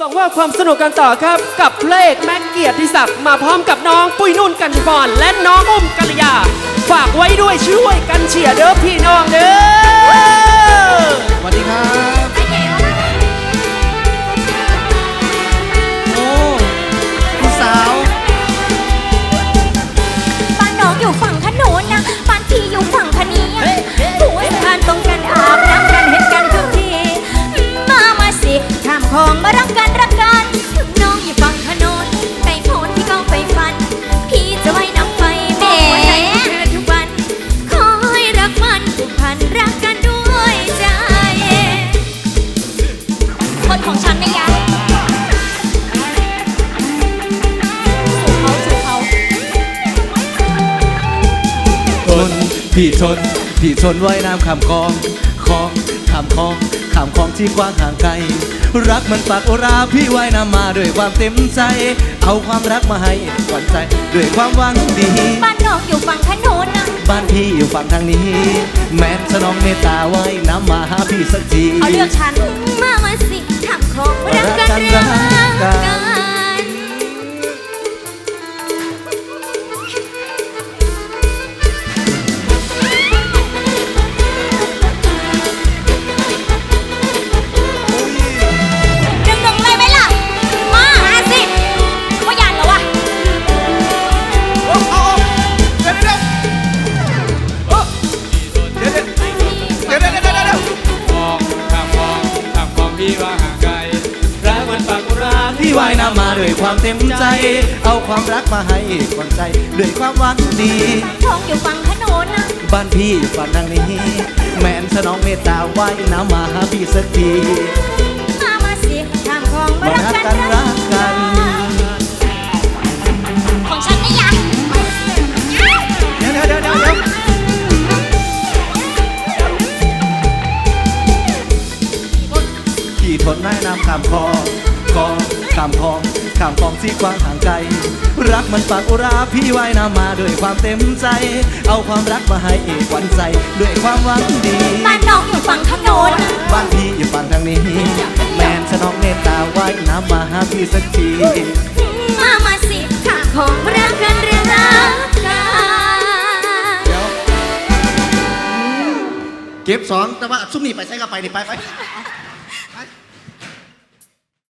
ส่งว่าความสนุกกันต่อครับกับเพลงแม็กเกียรติศักดิ์มาพร้อมกับน้องปุ้ยนุ่นกันทพรและน้องอุ้มกัลยา ฝากไว้ด้วยช่วยกันเชียร์เด้อพี่น้องเด้อสวัสดีครับโอ้ผู้สาวบ้านน้องอยู่ฝั่งขนุนนะบ้านพี่อยู่ฝั่งพะเนี พี่ทนพี่ทนไว้น้ำข้ามคลองคลองข้ามคลองข้ามคลองที่กว้างห่างไกล รักมันปากโอราพี่ไว้น้ำมาด้วยความเต็มใจ เอาความรักมาให้ขวัญใจด้วยความหวังดี บ้านนอกอยู่ฝั่งขนุนนะบ้านพี่อยู่ฝั่งทางนี้ แม้สนองเมตตาไว้น้ำมาหาพี่สักทีเอาเลือกฉันมามาสิทำของรักกันรักกั ข้ามมองพี่ว่าห่างไกลรักมันปากรักพี่ไว้น้ำมาด้วยความเต็มใจ เอาความรักมาให้ขวัญใจด้วยความหวังดีบ้านทองอยู่ฝั่งขนุนนะบ้านพี่อยู่ฝั่งทางนี้ แม่นสนองเมตตาไว้น้ำมาหาพี่สักที นได้น้ำข้ามคลองคลองข้ามคลองข้ามคลองที่กว้างห่างไกล รักมันปากอุราพี่ไว้น้ำมาด้วยความเต็มใจ เอาความรักมาให้ขวัญใจด้วยความหวังดีบ้านน้องอยู่ฝั่งขนุนนะบ้านพี่อยู่ฝั่งทางนี้ แมนสนองเมตตาไว้น้ำมาหาพี่สักทีมามาสิทำของรักกันรักกันเดี๋ยวเก็บสองแต่ว่าซุ่มนี่ไปใช้กับไปนี่ไปไป